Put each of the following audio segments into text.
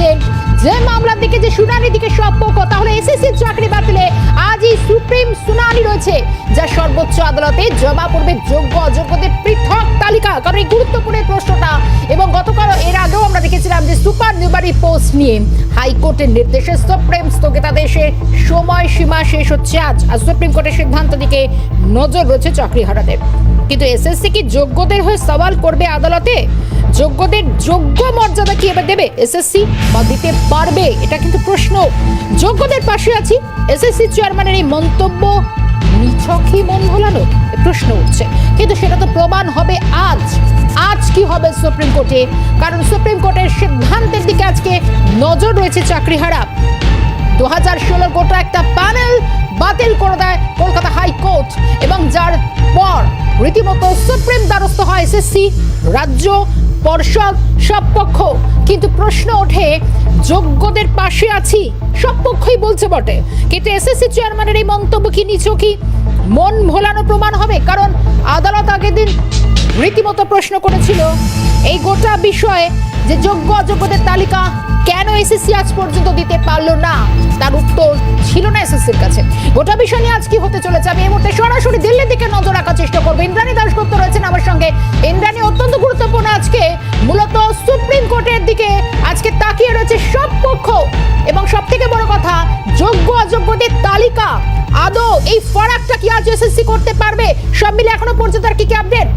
বলছেন যে মামলার দিকে, যে শুনানির দিকে পক্ষ তাহলে এসএসসি চাকরি বাতিলে। আজই সুপ্রিম শুনানি রয়েছে। যা সর্বোচ্চ আদালতে জমা পড়বে যোগ্য অযোগ্যদের পৃথক তালিকা। কারণ এই গুরুত্বপূর্ণ প্রশ্নটা, এবং গতকাল এর আগেও আমরা দেখেছিলাম যে সুপার নিউবারি পোস্ট নিয়ে হাইকোর্টের নির্দেশে সুপ্রিম স্থগিতাদেশে সময় সীমা শেষ হচ্ছে আজ, আর সুপ্রিম কোর্টের সিদ্ধান্ত দিকে নজর রয়েছে চাকরি চাকরিহারাদের কিন্তু এসএসসি কি যোগ্যদের হয়ে সওয়াল করবে আদালতে? যোগ্যদের যোগ্য মর্যাদা কি এবার দেবে এসএসসি বা দিতে পারবে? এটা কিন্তু প্রশ্ন। যোগ্যদের পাশে আছি এসএসসি চেয়ারম্যানের এই মন্তব্য নিছকই মন ভোলানো প্রশ্ন উঠছে। কিন্তু সেটা তো প্রমাণ হবে আজ। আজ কি হবে সুপ্রিম কোর্টে? কারণ সুপ্রিম কোর্টের সিদ্ধান্তের দিকে আজকে নজর রয়েছে চাকরিহারা। দু হাজার ষোলোর গোটা একটা প্যানেল বাতিল করে দেয় কলকাতা হাইকোর্ট। এবং যার পর রীতিমতো সুপ্রিম দ্বারস্থ হয় এসএসসি রাজ্য পর্ষদ সব পক্ষ কিন্তু প্রশ্ন ওঠে, যোগ্যদের পাশে আছি সব পক্ষই বলছে বটে। কিন্তু এসএসসি চেয়ারম্যানের এই মন্তব্য কি নিচু কি? মন ভোলানো প্রমাণ হবে, কারণ আদালত আগের দিন রীতিমতো প্রশ্ন করেছিল এই গোটা বিষয়ে যে যোগ্য অযোগ্যদের তালিকা কেন এসএসসি আজ পর্যন্ত দিতে পারল না। তার উত্তর ছিল না এসএসসির কাছে। গোটা বিষয় নিয়ে আজ কি হতে চলেছে আমি এই মুহূর্তে সরাসরি দিল্লির দিকে নজর রাখার চেষ্টা করব। ইন্দ্রাণী দাসগুপ্ত রয়েছেন আমার সঙ্গে। ইন্দ্রাণী, অত্যন্ত গুরুত্বপূর্ণ আজকে। মূলত সুপ্রিম কোর্টের দিকে আজকে তাকিয়ে রয়েছে সব পক্ষ। এবং সব থেকে বড় কথা, যোগ্য, অযোগ্যদের তালিকা, আদৌ এই ফারাকটা কি আজ এসএসসি করতে পারবে? সব মিলে এখনও পর্যন্ত আর কি কি আপডেট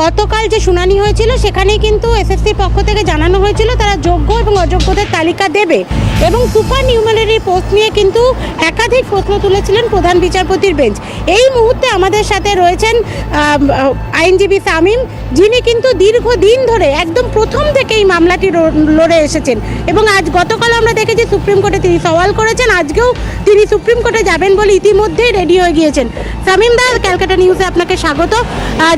গতকাল যে শুনানি হয়েছিল সেখানে কিন্তু এসএসসির পক্ষ থেকে জানানো হয়েছিল তারা যোগ্য এবং অযোগ্যদের তালিকা দেবে এবং সুপার নিউমারি পোস্ট নিয়ে কিন্তু একাধিক প্রশ্ন তুলেছিলেন প্রধান বিচারপতির বেঞ্চ। এই মুহূর্তে আমাদের সাথে রয়েছেন আইনজীবী সামিম, যিনি কিন্তু দীর্ঘদিন ধরে একদম প্রথম থেকে এই মামলাটি লড়ে এসেছেন এবং আজ গতকাল আমরা দেখেছি সুপ্রিম কোর্টে তিনি সওয়াল করেছেন, আজকেও তিনি সুপ্রিম কোর্টে যাবেন বলে ইতিমধ্যেই রেডি হয়ে গিয়েছেন। সামিম দা, ক্যালকাটা নিউজে আপনাকে স্বাগত।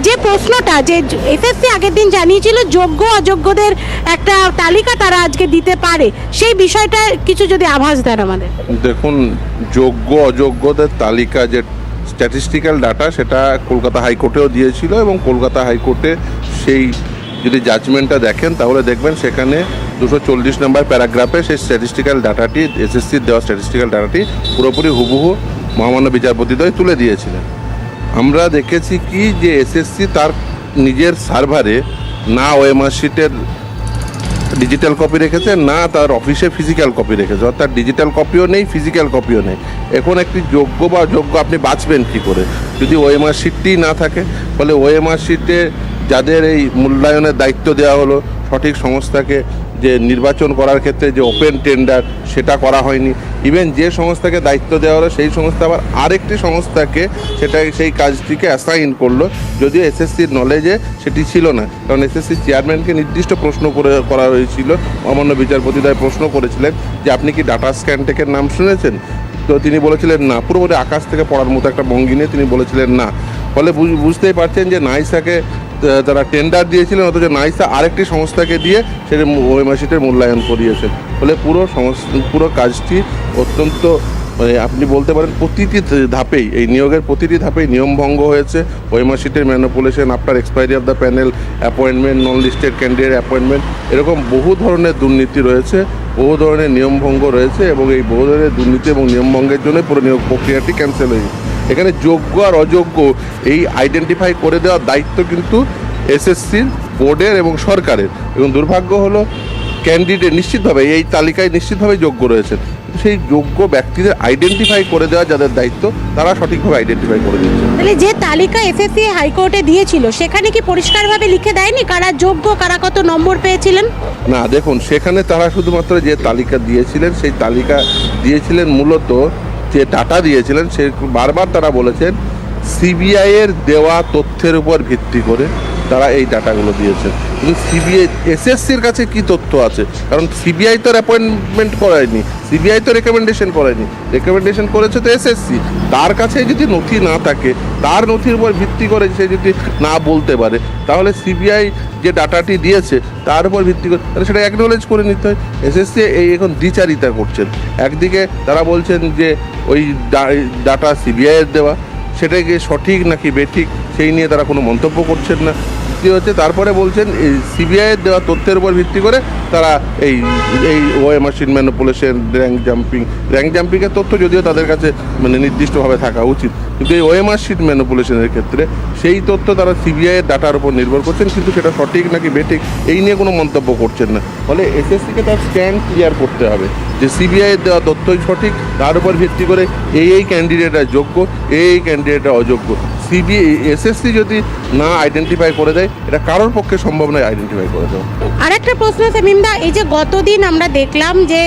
যে প্রশ্নটা যে এসএসসি আগের দিন জানিয়েছিল যোগ্য অযোগ্যদের একটা তালিকা তারা আজকে দিতে পারে। সেই বিষয়টা কিছু যদি আভাস দেন আমাদের। দেখুন, যোগ্য অযোগ্যদের তালিকা যে স্ট্যাটিস্টিক্যাল ডাটা সেটা কলকাতা হাইকোর্টেও দিয়েছিল এবং কলকাতা হাইকোর্টে সেই যদি জাজমেন্টটা দেখেন, তাহলে দেখবেন সেখানে দুশো চল্লিশ নম্বর প্যারাগ্রাফে সেই স্ট্যাটিস্টিক্যাল ডাটাটি এসএসসির দেওয়া স্ট্যাটিস্টিক্যাল ডাটাটি পুরোপুরি হুবহু মহামান্য বিচারপতিদ্বয় তুলে দিয়েছিলেন। আমরা দেখেছি কি যে এসএসসি তার নিজের সার্ভারে না ওএমআর শিটের ডিজিটাল কপি রেখেছে, না তার অফিসে ফিজিক্যাল কপি রেখেছে। অর্থাৎ ডিজিটাল কপিও নেই ফিজিক্যাল কপিও নেই। এখন একটি যোগ্য বা যোগ্য আপনি বাঁচবেন কী করে? যদি ওএমআর শিটটি না থাকে ফলে ওএমআর শিটে যাদের এই মূল্যায়নের দায়িত্ব দেওয়া হলো, সঠিক সংস্থাকে যে নির্বাচন করার ক্ষেত্রে যে ওপেন টেন্ডার সেটা করা হয়নি। ইভেন যে সংস্থাকে দায়িত্ব দেওয়া হলো, সেই সংস্থা আবার আরেকটি সংস্থাকে সেটা সেই কাজটিকে অ্যাসাইন করল। যদিও এসএসসির নলেজে সেটি ছিল না। কারণ এসএসসি চেয়ারম্যানকে নির্দিষ্ট প্রশ্ন করে, করা হয়েছিল। অমান্য বিচারপতিদ্বয় প্রশ্ন করেছিলেন যে, আপনি কি ডাটা স্ক্যানটেকের নাম শুনেছেন? তো তিনি বলেছিলেন, না, পুরোপুরি আকাশ থেকে পড়ার মতো একটা ভঙ্গি নিয়ে তিনি বলেছিলেন, না। ফলে বুঝ- বুঝতেই পারছেন যে নাইসাকে তারা টেন্ডার দিয়েছিলেন, অথচ নাইসা আরেকটি সংস্থাকে দিয়ে সেটা ওয়েমাসিটের মূল্যায়ন করিয়েছেন ফলে পুরো পুরো কাজটি অত্যন্ত মানে আপনি বলতে পারেন প্রতিটি ধাপেই, এই নিয়োগের প্রতিটি ধাপেই নিয়মভঙ্গ হয়েছে ওয়েমাসিটের manipulation after expiry of the panel appointment non listed candidate appointment এরকম বহু ধরনের দুর্নীতি রয়েছে, বহু ধরনের নিয়মভঙ্গ রয়েছে এবং এই বহু ধরনের দুর্নীতি এবং নিয়মভঙ্গের জন্য পুরো নিয়োগ প্রক্রিয়াটি ক্যান্সেল হয়ে গেছে। এখানে যোগ্য আর অযোগ্য এই আইডেন্টিফাই করে দেওয়ার দায়িত্ব কিন্তু এসএসসির বোর্ডের এবং সরকারের। এবং দুর্ভাগ্য হলো ক্যান্ডিডেট নিশ্চিতভাবে এই তালিকায় নিশ্চিতভাবে যোগ্য রয়েছেন। সেই যোগ্য ব্যক্তিদের আইডেন্টিফাই করে দেওয়া যাদের দায়িত্ব তারা সঠিকভাবে আইডেন্টিফাই করে দিচ্ছে তাহলে যে তালিকা এসএসসি হাইকোর্টে দিয়েছিল সেখানে কি পরিষ্কারভাবে লিখে দেয়নি কারা যোগ্য কারা কত নম্বর পেয়েছিলেন? না দেখুন সেখানে তারা শুধুমাত্র যে তালিকা দিয়েছিলেন সেই তালিকা দিয়েছিলেন মূলত যে ডাটা দিয়েছিলেন, সে বারবার তারা বলেছেন সিবিআইয়ের দেওয়া তথ্যের উপর ভিত্তি করে তারা এই ডাটাগুলো দিয়েছেন। কিন্তু সিবিআই এসএসসির কাছে কি তথ্য আছে? কারণ সিবিআই তো অ্যাপয়েন্টমেন্ট করায়নি সিবিআই তো রেকমেন্ডেশন করেনি রেকমেন্ডেশন করেছে তো এসএসসি তার কাছে যদি নথি না থাকে, তার নথির উপর ভিত্তি করে সে যদি না বলতে পারে, তাহলে সিবিআই যে ডাটাটি দিয়েছে, তার উপর ভিত্তি করে, তাহলে সেটা অ্যাকনোলেজ করে নিতে হয়। এসএসসি এই এখন দ্বিচারিতা করছেন। একদিকে তারা বলছেন যে ওই ডাটা সিবিআইয়ের দেওয়া সেটা গিয়ে সঠিক নাকি বেঠিক, সেই নিয়ে তারা কোনো মন্তব্য করছেন না। দ্বিতীয় হচ্ছে? তারপরে বলছেন সিবিআইয়ের দেওয়া তথ্যের উপর ভিত্তি করে তারা এই এই OMR sheet manipulation rank jumping rank জাম্পিংয়ের তথ্য যদিও তাদের কাছে মানে নির্দিষ্টভাবে থাকা উচিত, কিন্তু এই ওএমআর শিট ম্যানুপুলেশনের ক্ষেত্রে সেই তথ্য তারা সিবিআইয়ের ডাটার উপর নির্ভর করছেন, কিন্তু সেটা সঠিক নাকি বেঠিক, এই নিয়ে কোনো মন্তব্য করছেন না। ফলে এসএসসিকে তার স্ট্যান্ড ক্লিয়ার করতে হবে। যে সিবিআইয়ের দেওয়া তথ্যই সঠিক, তার উপর ভিত্তি করে এই এই ক্যান্ডিডেটরা যোগ্য, এই এই ক্যান্ডিডেটরা অযোগ্য। সিবিআই এসএসসি যদি না আইডেন্টিফাই করে দেয়, এটা কারোর পক্ষে সম্ভব নয় আইডেন্টিফাই করে দেওয়া। আর একটা প্রশ্ন সেমিমদা এই যে গতদিন আমরা দেখলাম যে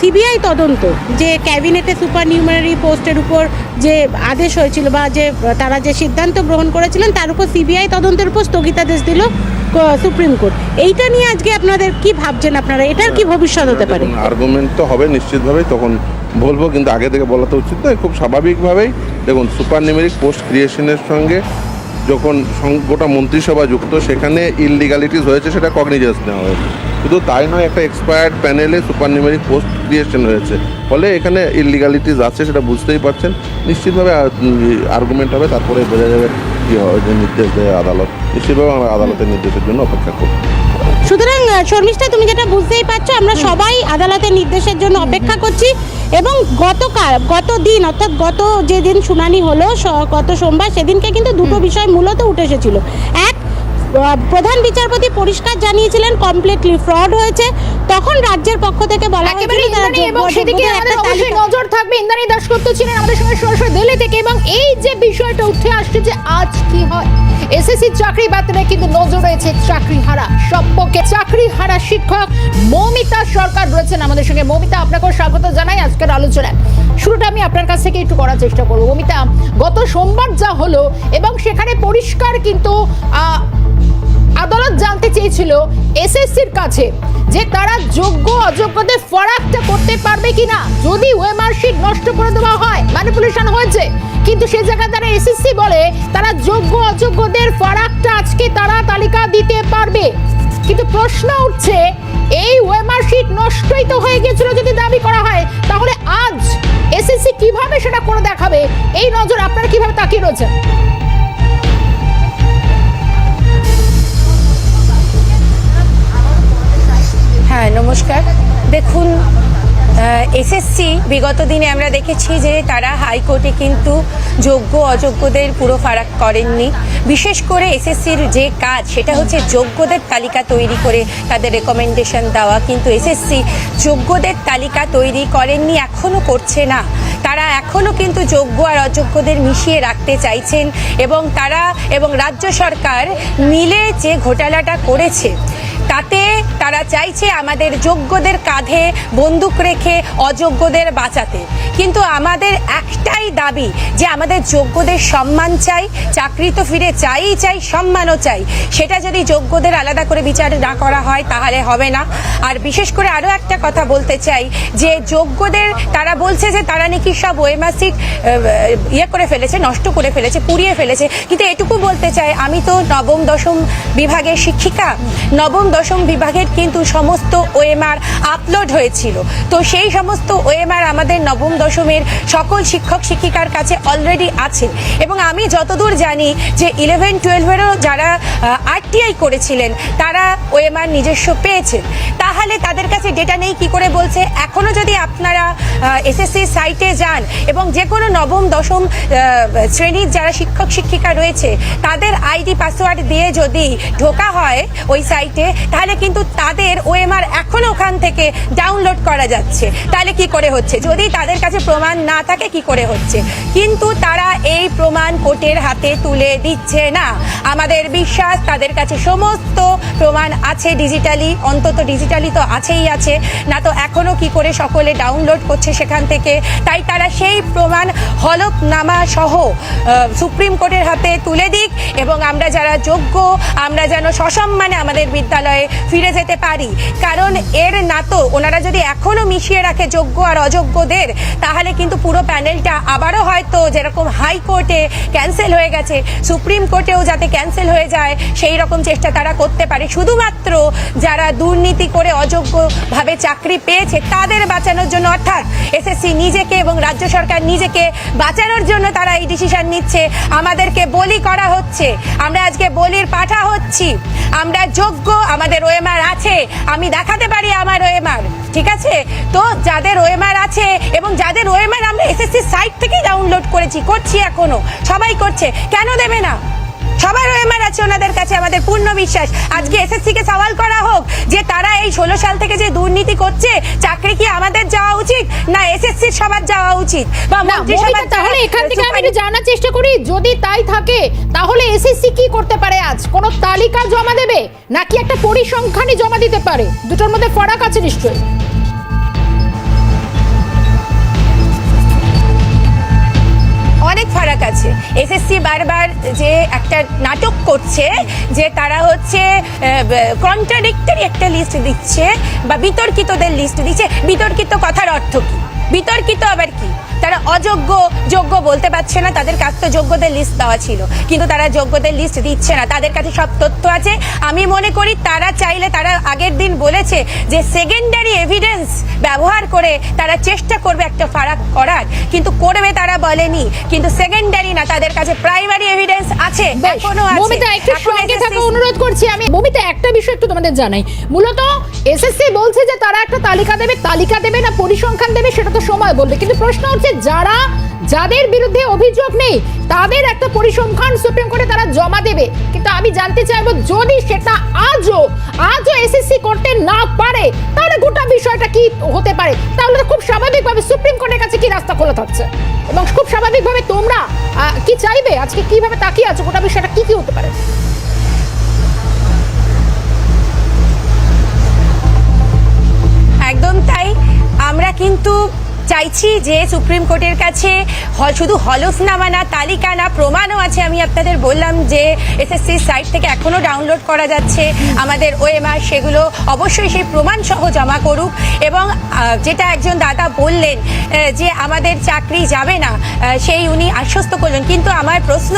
সিবিআই তদন্ত, যে ক্যাবিনেটে সুপার নিউমারি পোস্টের উপর যে আদেশ হয়েছিল বা যে, তারা যে সিদ্ধান্ত গ্রহণ করেছিলেন, তার উপর সিবিআই তদন্তের উপর স্থগিতাদেশ দিল। সুপ্রিম কোর্ট এইটা নিয়ে আজকে আপনাদের কি ভাবছেন আপনারা? এটার কি ভবিষ্যৎ হতে পারে? আর্গুমেন্ট তো হবে নিশ্চিতভাবেই, তখন বলব, কিন্তু আগে থেকে বলা তো উচিত নয়, খুব স্বাভাবিকভাবেই। দেখুন সুপার নিউমেরিক পোস্ট ক্রিয়েশনের সঙ্গে যখন গোটা মন্ত্রিসভা যুক্ত, সেখানে ইললিগালিটিস হয়েছে, সেটা কগনিজেন্স নেওয়া হয়েছে। শুধু তাই নয়, একটা এক্সপায়ার্ড প্যানেলে সুপার নিউমেরিক পোস্ট ক্রিয়েশন হয়েছে। ফলে এখানে ইললিগালিটিস আছে, সেটা বুঝতেই পারছেন। নিশ্চিতভাবে আর্গুমেন্ট হবে, তারপরে বোঝা যাবে কী হয় যে নির্দেশ দেয় আদালত। নিশ্চিতভাবে আমরা আদালতের নির্দেশের জন্য অপেক্ষা করব সুতরাং শর্মিষ্ঠা তুমি যেটা বুঝতেই পারছ আমরা সবাই আদালতের নির্দেশের জন্য অপেক্ষা করছি এবং গতকাল গত দিন অর্থাৎ গত যেদিন শুনানি হলো গত সোমবার সেদিনকে কিন্তু দুটো বিষয় মূলত উঠে এসেছিল। এক প্রধান বিচারপতি পরিষ্কার জানিয়েছিলেন কমপ্লিটলি ফ্রড হয়েছে। তখন রাজ্যের পক্ষ থেকে বলা নজর থাকবে। ইন্দ্রাণী দাসগুপ্ত ছিলেন আমাদের সঙ্গে সরাসরি দিল্লি থেকে এবং এই যে বিষয়টা উঠে আসছে যে আজ কি হয় এসএসসি চাকরি বাতিলে কিন্তু নজর রয়েছে চাকরি হারা সবপক্ষে। চাকরি হারা শিক্ষক মৌমিতা সরকার রয়েছেন আমাদের সঙ্গে। মৌমিতা আপনাকেও স্বাগত জানাই আজকের আলোচনায়। শুরুটা আমি আপনার কাছ থেকে একটু করার চেষ্টা করব। মৌমিতা গত সোমবার যা হলো এবং সেখানে পরিষ্কার কিন্তু চেয়েছিল এসএসসির কাছে যে তারা যোগ্য অযোগ্যদের ফারাকটা করতে পারবে কিনা। যদি ওয়েমার শিট নষ্ট করে দেওয়া হয় ম্যানিপুলেশন হয়েছে, কিন্তু সে জায়গায় তারা এসএসসি বলে তারা যোগ্য অযোগ্যদের ফারাকটা আজকে তারা তালিকা দিতে পারবে। কিন্তু প্রশ্ন উঠছে, এই ওয়েমার শিট নষ্টই তো হয়ে গেছিল যদি দাবি করা হয়, তাহলে আজ এসএসসি কীভাবে সেটা করে দেখাবে? এই নজর আপনারা কীভাবে তাকিয়ে রয়েছেন? হ্যাঁ নমস্কার। দেখুন এসএসসি বিগত দিনে আমরা দেখেছি যে তারা হাইকোর্টে কিন্তু যোগ্য, অযোগ্যদের পুরো ফারাক করেননি। বিশেষ করে এসএসসির যে কাজ, সেটা হচ্ছে যোগ্যদের তালিকা তৈরি করে তাদের রেকমেন্ডেশন দেওয়া। কিন্তু এসএসসি যোগ্যদের তালিকা তৈরি করেননি এখনও করছে না। তারা এখনও কিন্তু যোগ্য আর অযোগ্যদের মিশিয়ে রাখতে চাইছেন এবং তারা এবং রাজ্য সরকার মিলে যে ঘোটালাটা করেছে তাতে তারা চাইছে আমাদের যোগ্যদের কাঁধে বন্দুক রেখে অযোগ্যদের বাঁচাতে। কিন্তু আমাদের একটাই দাবি যে আমাদের যোগ্যদের সম্মান চাই, চাকরি তো ফিরে চাই চাই, সম্মানও চাই। সেটা যদি যোগ্যদের আলাদা করে বিচার না করা হয়, তাহলে হবে না। আর বিশেষ করে আরও একটা কথা বলতে চাই, যে যোগ্যদের তারা বলছে যে তারা নাকি সব ওয়েমাসিক ইয়ে করে ফেলেছে, নষ্ট করে ফেলেছে, পুড়িয়ে ফেলেছে। কিন্তু এটুকু বলতে চাই, আমি তো নবম, দশম বিভাগের শিক্ষিকা। নবম দশম বিভাগের কিন্তু সমস্ত ওএমআর আপলোড হয়েছিল। তো সেই সমস্ত ওএমআর আমাদের নবম দশমের সকল শিক্ষক শিক্ষিকার কাছে অলরেডি আছে এবং আমি যতদূর জানি যে ইলেভেন টুয়েলভেরও যারা আরটিআই করেছিলেন, তারা ওএমআর নিজস্ব পেয়েছেন। তাহলে তাদের কাছে ডেটা নেই, কি করে বলছে? এখনও যদি আপনারা এসএসসি সাইটে যান এবং যে কোনো নবম, দশম শ্রেণির যারা শিক্ষক, শিক্ষিকা রয়েছে, তাদের আইডি পাসওয়ার্ড দিয়ে যদি ঢোকা হয় ওই সাইটে তাহলে কিন্তু তাদের ওএমআর এখনও ওখান থেকে ডাউনলোড করা যাচ্ছে। তাহলে কি করে হচ্ছে? যদি তাদের কাছে প্রমাণ না থাকে, কি করে হচ্ছে? কিন্তু তারা এই প্রমাণ কোর্টের হাতে তুলে দিচ্ছে না। আমাদের বিশ্বাস, তাদের কাছে সমস্ত প্রমাণ আছে ডিজিটালি অন্তত ডিজিটালি তো আছেই আছে। না তো এখনও কি করে সকলে ডাউনলোড করছে সেখান থেকে? তাই তারা সেই প্রমাণ হলফনামা সহ সুপ্রিম কোর্টের হাতে তুলে দিক এবং আমরা যারা যোগ্য, আমরা যেন সসম্মানে আমাদের বিদ্যালয়ে ফিরে যেতে পারি। কারণ এর না তো, ওনারা যদি এখনও মিশিয়ে রাখে যোগ্য আর অযোগ্যদের, তাহলে কিন্তু পুরো প্যানেলটা আবারও হয়তো যেরকম হাইকোর্টে ক্যান্সেল হয়ে গেছে, সুপ্রিম কোর্টেও যাতে ক্যান্সেল হয়ে যায়, সেই রকম চেষ্টা তারা করতে পারে। শুধুমাত্র যারা দুর্নীতি করে অযোগ্য ভাবে চাকরি পেয়েছে তাদের বাঁচানোর জন্য। অর্থাৎ এসএসসি নিজেকে এবং রাজ্য সরকার নিজেকে বাঁচানোর জন্য তারা এই ডিসিশন নিচ্ছে। আমাদেরকে বলি করা হচ্ছে। আমরা আজকে বলির পাঠা হচ্ছি। আমরা যোগ্য, আমাদের ওএমআর আছে। আমি দেখাতে পারি আমার ওএমআর ঠিক আছে? তো যাদের ওএমআর আছে এবং যাদের ওএমআর আমরা এসএসসি সাইট থেকেই ডাউনলোড করেছি, করছি এখনও, সবাই করছে। কেন দেবে না? সবার ওএমআর আছে ওনাদের কাছে আমাদের পূর্ণ বিশ্বাস। আজকে এসএসসি কে সওয়াল করা হোক যে তারা এই ষোলো সাল থেকে যে দুর্নীতি করছে চাকরি কি আমাদের যাওয়া উচিত না এসএসসি সবার যাওয়া উচিত? বা মন্ত্রিসভার তাহলে এখান থেকে আমি জানার চেষ্টা করি যদি তাই থাকে তাহলে এসএসসি কি করতে পারে আজ? কোন তালিকা জমা দেবে? নাকি একটা পরিসংখ্যানই জমা দিতে পারে? দুটোর মধ্যে ফারাক আছে নিশ্চয়ই। ফারাক আছে এসএসসি বারবার যে একটা নাটক করছে, যে তারা হচ্ছে কন্ট্রাডিক্টরি একটা লিস্ট দিচ্ছে বা বিতর্কিতদের লিস্ট দিচ্ছে। বিতর্কিত কথার অর্থ কি? বিতর্কিত আবার কি? তারা অযোগ্য যোগ্য বলতে পারছে না। তাদের কাছে তো যোগ্যদের লিস্ট দেওয়া ছিল। কিন্তু তারা যোগ্যদের লিস্ট দিচ্ছে না। তাদের কাছে সব তথ্য আছে। আমি মনে করি তারা চাইলে তারা আগের দিন বলেছে যে সেকেন্ডারি এভিডেন্স ব্যবহার করে তারা চেষ্টা করবে একটা ফারাক করার। কিন্তু করবে তারা বলেনি। কিন্তু সেকেন্ডারি না তাদের কাছে প্রাইমারি এভিডেন্স আছে এখনও আছে। মমিতা একটু সঙ্গে থাকা অনুরোধ করছি আমি। মমিতা একটা বিষয় একটু তোমাদের জানাই। মূলত এসএসসি বলছে যে তারা একটা তালিকা দেবে। তালিকা দেবে না পরিসংখ্যান দেবে সেটা তো সময় বলবে। কিন্তু প্রশ্ন হচ্ছে যারা, যাদের বিরুদ্ধে অভিযোগ নেই, তাদের একটা পরিসংখ্যান সুপ্রিম কোর্টে তারা জমা দেবে। কিন্তু আমি জানতে চাইব, যদি সেটা আজও আজও এসএসসি করতে না পারে, তাহলে গোটা বিষয়টা কি হতে পারে? তাহলে খুব স্বাভাবিকভাবে সুপ্রিম কোর্টের কাছে কি রাস্তা খোলা থাকছে? এবং খুব স্বাভাবিকভাবে তোমরা কি চাইবে? আজকে কীভাবে তাকিয়ে আছো? গোটা বিষয়টা কি কি হতে পারে? একদম তাই। আমরা কিন্তু চাইছি যে সুপ্রিম কোর্টের কাছে শুধু হলফনামা না, তালিকা না, প্রমাণও আছে। আমি আপনাদের বললাম যে এসএসসি সাইট থেকে এখনও ডাউনলোড করা যাচ্ছে। আমাদের ওএমআর সেগুলো অবশ্যই সেই প্রমাণ সহ জমা করুক এবং যেটা একজন দাদা বললেন যে আমাদের চাকরি যাবে না সেই উনি আশ্বস্ত করলেন। কিন্তু আমার প্রশ্ন,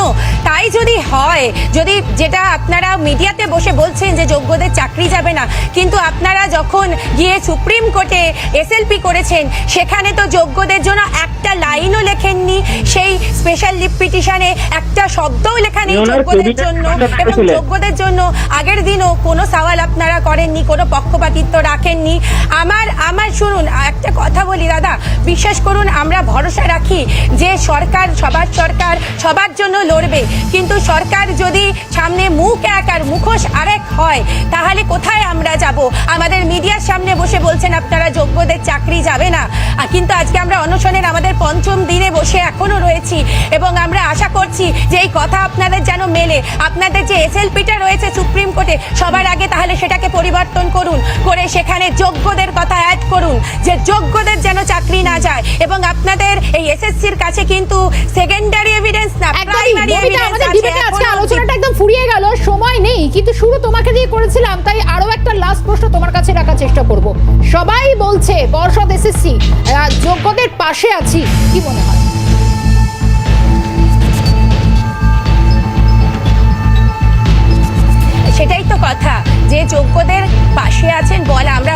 তাই যদি হয়, যদি যেটা আপনারা মিডিয়াতে বসে বলছেন যে যোগ্যদের চাকরি যাবে না, কিন্তু আপনারা যখন গিয়ে সুপ্রিম কোর্টে এসএলপি করেছেন, সেখানে তো যোগ্যদের জন্য একটা লাইনও লেখেননি। সেই স্পেশাল লিপ পিটিশনে একটা শব্দও লেখা নেই যোগ্যদের জন্য। এবং যোগ্যদের জন্য আগের দিনও কোনো সওয়াল আপনারা করেননি কোনো পক্ষপাতিত্ব রাখেননি। আমার আমার শুনুন একটা কথা বলি দাদা বিশ্বাস করুন আমরা ভরসা রাখি যে সরকার সবার সরকার সবার জন্য লড়বে। কিন্তু সরকার যদি সামনে মুখ এক আর মুখোশ আরেক হয় তাহলে কোথায় আমরা যাব? আমাদের মিডিয়ার সামনে বসে বলছেন আপনারা যোগ্যদের চাকরি যাবে না। আর কিন্তু আজকে আমরা অনশনের আমাদের পঞ্চম দিনে বসে এখনও রয়েছি এবং আমরা আশা করছি যে এই কথা আপনাদের যেন মেলে। আপনাদের যে এসএলপিটা রয়েছে সুপ্রিম কোর্টে সবার আগে তাহলে সেটাকে পরিবর্তন করুন করে সেখানে যোগ্যদের কথা অ্যাড করুন যে যোগ্যদের যেন চাকরি না যায়। এবং আপনাদের এই এসএসসির কাছে কিন্তু সেকেন্ডারি এভিডেন্স না প্রাইমারি এভিডেন্স আছে। আলোচনাটা একদম ফুরিয়ে গেল সময় নেই কিন্তু শুরু তোমাকে দিয়ে করেছিলাম তাই আরও একটা লাস্ট প্রশ্ন তোমার কাছে রাখার চেষ্টা করব। সবাই বলছে বর্ষদ এসএসসি যোগ্যদের পাশে আছি, কি মনে হয়? সেটাই তো কথা, যে যোগ্যদের পাশে আছেন বল, আমরা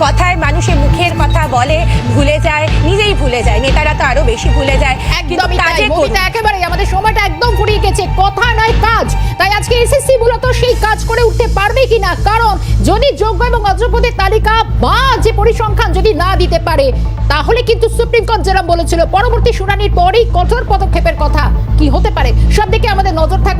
কথায় মানুষের মুখের কথা বলে ভুলে যায় নিজেই ভুলে যায় নেতারা তো আরও বেশি ভুলে যায়। একদমই তাই। ববিতা একেবারে আমাদের সময়টা একদম ফুরিয়ে গেছে কথা নয় কাজ। তাই আজকে এসএসসি মূলত সেই কাজ করে উঠতে পারবে কিনা? কারণ যদি যোগ্য এবং অযোগ্যদের তালিকা বা যে পরিসংখ্যান যদি না দিতে পারে তাহলে কিন্তু সুপ্রিম কোর্ট যেরকম বলেছিল পরবর্তী শুনানির পরেই কঠোর পদক্ষেপের কথা কি হতে পারে? সব দিকে আমাদের নজর থাকবে